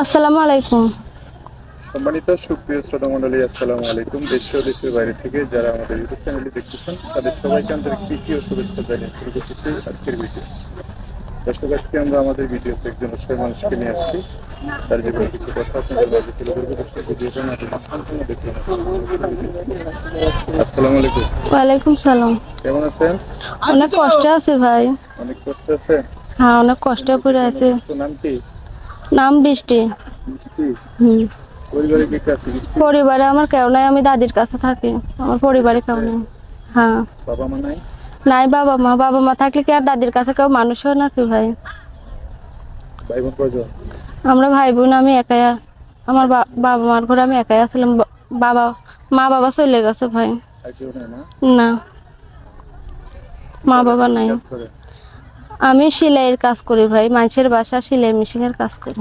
আসসালামু আলাইকুম। সম্মানিত সুপ্রিয় শ্রোতা মন্ডলী আসসালামু আলাইকুম। দেশ ও দেশের বাইরে থেকে যারা আমাদের ইউটিউব চ্যানেলটি দেখতেছেন তাদের সবাইকে আন্তরিক প্রীতি ও শুভেচ্ছা জানিয়ে শুরু করতেছি আজকের ভিডিও। দর্শক আজকে আমরা আমাদের ভিডিওতে একজন অসহায় মানুষকে নিয়ে আসছি। তার জীবনে কিছু কথা আপনাদের মাঝে তুলে ধরবো। দর্শক ভিডিওটা দেখে সম্পূর্ণ আসসালামু আলাইকুম। ওয়ালাইকুম সালাম। কেমন আছেন? অনেক কষ্ট আছে ভাই। অনেক কষ্ট আছে? হ্যাঁ অনেক কষ্ট করে আছে। নাম কি? নাম বৃষ্টি। হুম। পরিবারে আমার কেউ নাই আমি দাদির কাছে থাকি। আমার পরিবারে কেউ নেই। হ্যাঁ। নাই? বাবা মা। বাবা মা থাকলে কি আর দাদির কাছে কেউ মানুষ হয় নাকি ভাই? ভাই আমরা ভাই বোন আমি একাই। আমার বাবা মার ঘরে আমি একাই আসলাম বাবা মা বাবা চলে গেছে ভাই। না। মা বাবা নাই। আমি সেলাইয়ের কাজ করি ভাই, মানুষের বাসা সেলাই মেশিনের কাজ করি।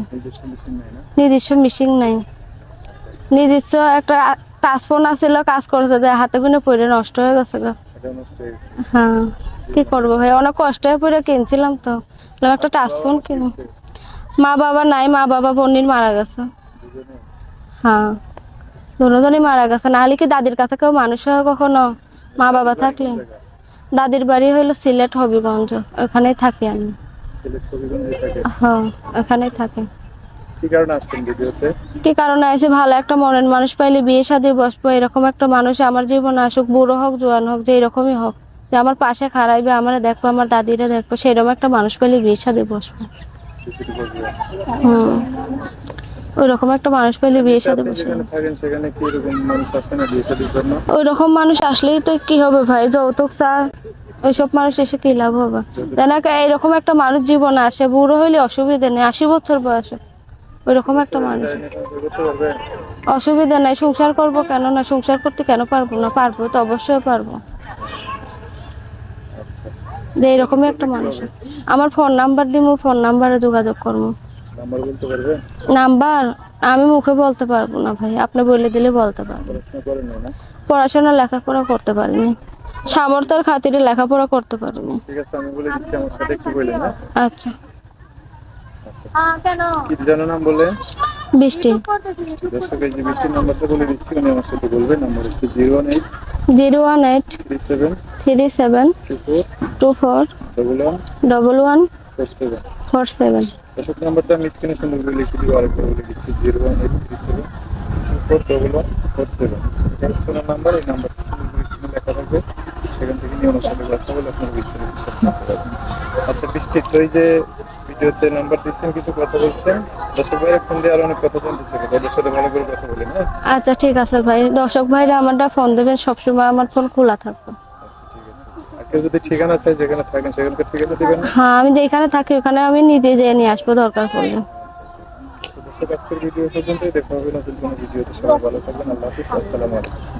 নিজস্ব মেশিন নাই। নিজস্ব একটা টাচ ফোন আছিল কাজ করছে হাতে গুনে পড়ে নষ্ট হয়ে গেছে গা। হয়ে, কি করব ভাই? অনেক কষ্ট হয়ে পড়ে, কিনছিলাম তো। একটা টাচ ফোন কিনো মা বাবা নাই, মা বাবা বোনির মারা গেছে। হ্যাঁ দুজনই মারা গেছে। নাহলে কি দাদির কাছে কেউ মানুষ হয় কখনো? মা বাবা থাকলে। দাদির বাড়ি হইল সিলেট হবিগঞ্জ। ওখানেই থাকি আমি। হ্যাঁ ওখানেই থাকি। কি কারণে আছে ভালো একটা মনের মানুষ পাইলে বিয়ে শাদী বসবো এরকম একটা মানুষ আমার জীবনে আসুক বুড়ো হোক জোয়ান হোক যে এরকমই হোক যে আমার পাশে খারাইবে আমার দেখব আমার দাদিরা দেখব সেরকম একটা মানুষ পাইলে বিয়ে শাদী বসবো। হুম। ওই রকম একটা মানুষ পাইলে বিয়ে শাদী আপনি বসবো যেখানে থাকেন সেখানে কি এরকম মানুষ আসলেই তো কি হবে ভাই? যৌতুক চা ওইসব মানুষ এসে কি লাভ হবে? দেখ এরকম একটা মানুষ জীবনে আসে বুড়ো হইলে অসুবিধা নেই আশি বছর বয়সে। ওই রকম একটা মানুষ। অসুবিধা নাই সংসার করব কেন না? সংসার করতে কেন পারব না? পারব তো অবশ্যই পারব। এরকমই একটা মানুষ। আমার ফোন নাম্বার দিব ফোন নাম্বারে যোগাযোগ করব নাম্বার বলতে পারবে নাম্বার? আমি মুখে বলতে পারব না ভাই। আপনি বলে দিলে বলতে পারব। পড়াশোনা লেখাপড়া করতে পারিনি। সামর্থ্যের খাতিরে লেখাপড়া করতে পারিনি। ঠিক আছে আমি বলে দিচ্ছি আমার সাথে একটু বললেন না আচ্ছা। কি জানো নাম বলে? বৃষ্টি। দর্শক এই যে বৃষ্টির নাম্বারটা বলে দিচ্ছি উনি আমার সাথে বলবে নাম্বার হচ্ছে zero one eight zero one eight three seven three seven two four two four double one double one four seven. Four seven. দর্শক নাম্বারটা আমি স্ক্রিনে সুন্দর করে লিখে দিব আরেকবার বলে দিচ্ছি zero one eight three seven four double one four seven. এটা হচ্ছে ওনার নাম্বার এই নাম্বারটা স্ক্রিনে লেখা থাকবে। সেখান থেকে নিয়ে ওনার সাথে কথা বলে আপনার বিস্তারিত বিশ্বাস করতে পারবেন আচ্ছা বৃষ্টি তো এই যে ভিডিওতে নাম্বার দিচ্ছেন কিছু কথা বলছেন? দর্শক ফোন দিয়ে আরও অনেক কথা জানতে চাই সাথে ভালো করে কথা বলেন হ্যাঁ? আচ্ছা ঠিক আছে ভাই। দর্শক ভাইরা আমারটা ফোন দেবেন সবসময় আমার ফোন খোলা থাকবে আচ্ছা ঠিক আছে আর কেউ যদি ঠিকানা চাই যেখানে থাকেন সেখানকার ঠিকানা দিবেন হ্যাঁ আমি যেখানে থাকি ওখানে আমি নিজে যেয়ে নিয়ে আসব দরকার পড়লে। আজকের ভিডিও পর্যন্তই। দেখা হবে নতুন কোনো ভিডিওতে। সবাই ভালো থাকবেন। আল্লাহ হাফিজ। আসসালামু আলাইকুম।